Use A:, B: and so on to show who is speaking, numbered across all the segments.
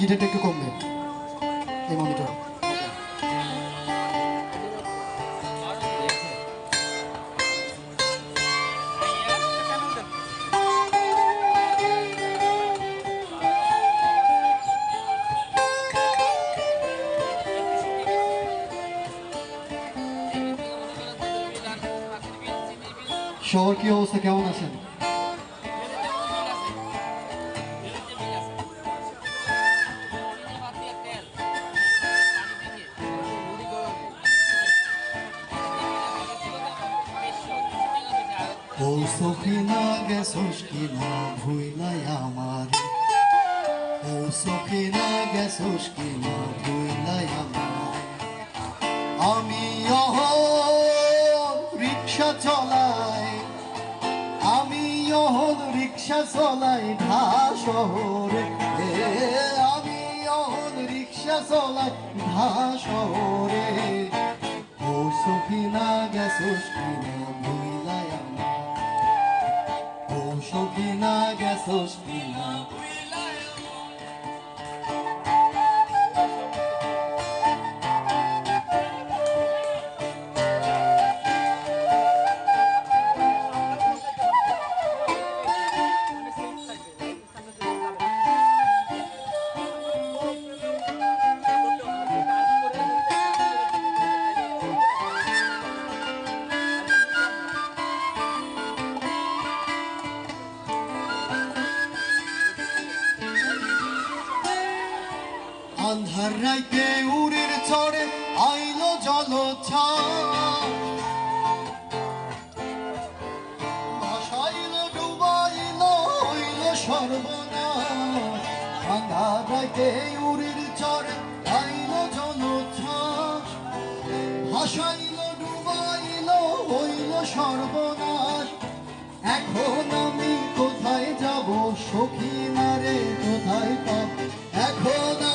A: গিটারটা একটু কমবে এই মনিটর। শহর কি অবস্থা? কেমন আছেন? সখিনা গেছস কিনা ভুইলাই আমার। ও সখিনা গেছস কিনা ভুইলাই আমার। আমি অহন রিক্সা চলাই, আমি অহন রিক্সা চলাই ঢা শহরে। আমি অহন রিক্সা চলাই ঢা শহরে। ও সখিনা গেছস কিনা ভুইলাই সখিনা গেছস কিনা আন্ধার রাইতে উড়ের চড়ে আইলো জল ভাসাইল ডুবাইল, হইল সর্বনাশ। এখন আমি কোথায় যাব সখী নারে কোথায় পাব? এখন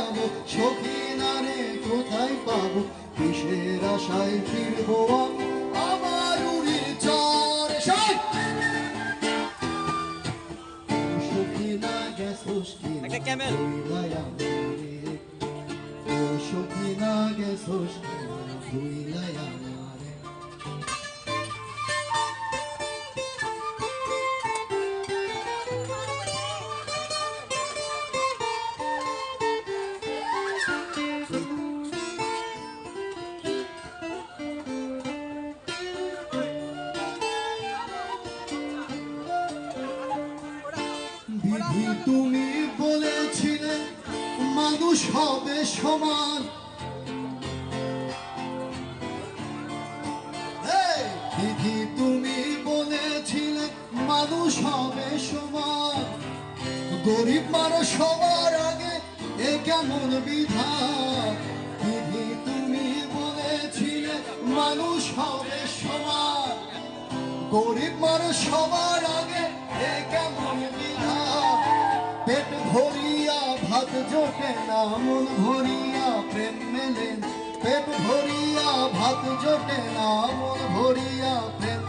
A: যাব সখী নারে কোথায় পাবো? কিসের আশায় ফিরবো আমার উড়ির চর সখী না গেছোস কি সখী না গেছোস ভুইলাই আমারে। তুমি বলেছিলে মানুষ হবে সমান। বিধি তুমি বলেছিলে মানুষ হবে সমান। গরিব মানুষ সবার আগে এ কেমন বিধান? বিধি তুমি বলেছিলে মানুষ হবে সমান। গরিব মানুষ সবার আগে এ কেমন জোটে না মন ভরিয়া প্রেম মেলে। পেট ভরিয়া ভাত জোটে না মন ভরিয়া প্রেম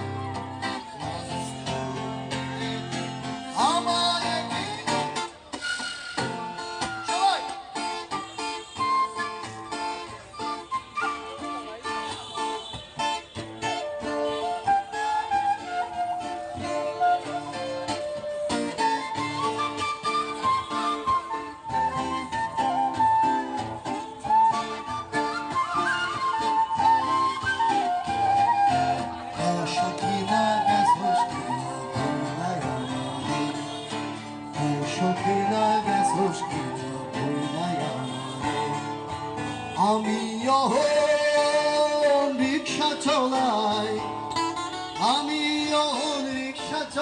A: আমি রিক্সা চলাই আমি